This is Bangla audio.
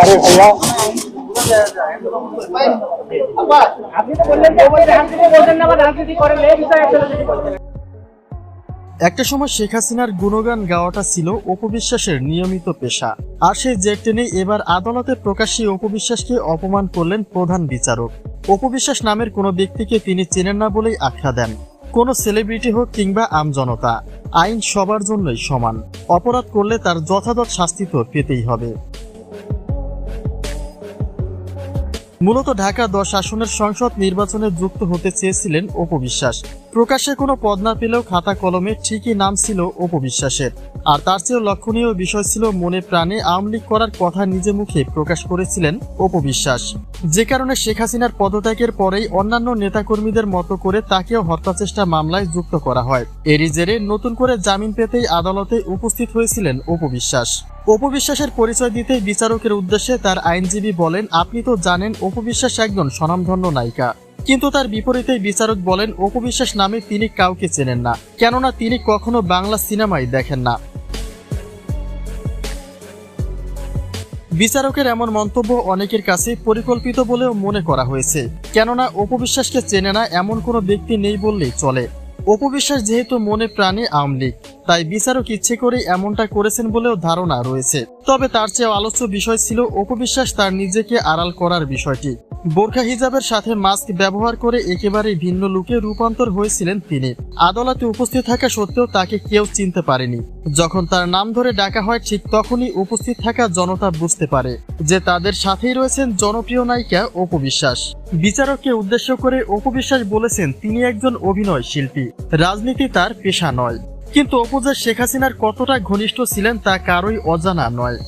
আরে একটা সময় শেখ হাসিনার গুণগান গাওয়াটা ছিল অপবিশ্বাসের নিয়মিত পেশা। আর সেই জেট টেনে এবার আদালতে প্রকাশ্যে অপবিশ্বাসকে অপমান করলেন প্রধান বিচারক। অপবিশ্বাস নামের কোনো ব্যক্তিকে তিনি চেনেন না বলেই আখ্যা দেন। কোনো সেলিব্রিটি হোক কিংবা আমজনতা। আইন সবার জন্যই সমান। অপরাধ করলে তার যথাযথ শাস্তি তো পেতেই হবে। মূলত ঢাকা দশ আসনের সংসদ নির্বাচনে যুক্ত হতে চেয়েছিলেন অপবিশ্বাস প্রকাশ্যে কোনো পদ না পেলেও খাতা কলমে ঠিকই নাম ছিল অপবিশ্বাসের আর তার চেয়েও লক্ষণীয় বিষয় ছিল মনে প্রাণে আওয়ামী লীগ করার কথা নিজে মুখে প্রকাশ করেছিলেন অপবিশ্বাস যে কারণে শেখ হাসিনার পদত্যাগের পরেই অন্যান্য নেতাকর্মীদের মতো করে তাকেও হত্যাচেষ্টা মামলায় যুক্ত করা হয়। এরই জেরে নতুন করে জামিন পেতেই আদালতে উপস্থিত হয়েছিলেন অপবিশ্বাস অপবিশ্বাসের পরিচয় দিতে বিচারকের উদ্দেশ্যে তার আইনজীবী বলেন, আপনি তো জানেন অপবিশ্বাস একজন স্বনামধন্য নায়িকা। কিন্তু তার বিপরীতে বিচারক বলেন অপবিশ্বাস নামে তিনি কাউকে চেনেন না। কেননা তিনি কখনো বাংলা সিনেমায় দেখেন না। বিচারকের এমন মন্তব্য অনেকের কাছে পরিকল্পিত বলেও মনে করা হয়েছে। কেননা অপবিশ্বাসকে চেনে না এমন কোনো ব্যক্তি নেই বললেই চলে। অপবিশ্বাস যেহেতু মনে প্রাণে আওয়ামী লীগ, তাই বিচারক ইচ্ছে করে এমনটা করেছেন বলেও ধারণা রয়েছে। তবে তার চেয়ে আলোচ্য বিষয় ছিল অপবিশ্বাস তার নিজেকে আড়াল করার বিষয়টি। বোরখা হিজাবের সাথে মাস্ক ব্যবহার করে একেবারে ভিন্ন লুকে রূপান্তর হয়েছিলেন তিনি। আদালতে উপস্থিত থাকা সত্ত্বেও তাকে কেউ চিনতে পারেনি। যখন তার নাম ধরে ডাকা হয়, ঠিক তখনই উপস্থিত থাকা জনতা বুঝতে পারে যে তাদের সাথেই রয়েছেন জনপ্রিয় নায়িকা অপবিশ্বাস। বিচারককে উদ্দেশ্য করে অপবিশ্বাস বলেছেন, তিনি একজন অভিনয় শিল্পী রাজনীতি তার পেশা নয়। কিন্তু অপু যে শেখ হাসিনার কতটা ঘনিষ্ঠ ছিলেন তা কারোই অজানা নয়।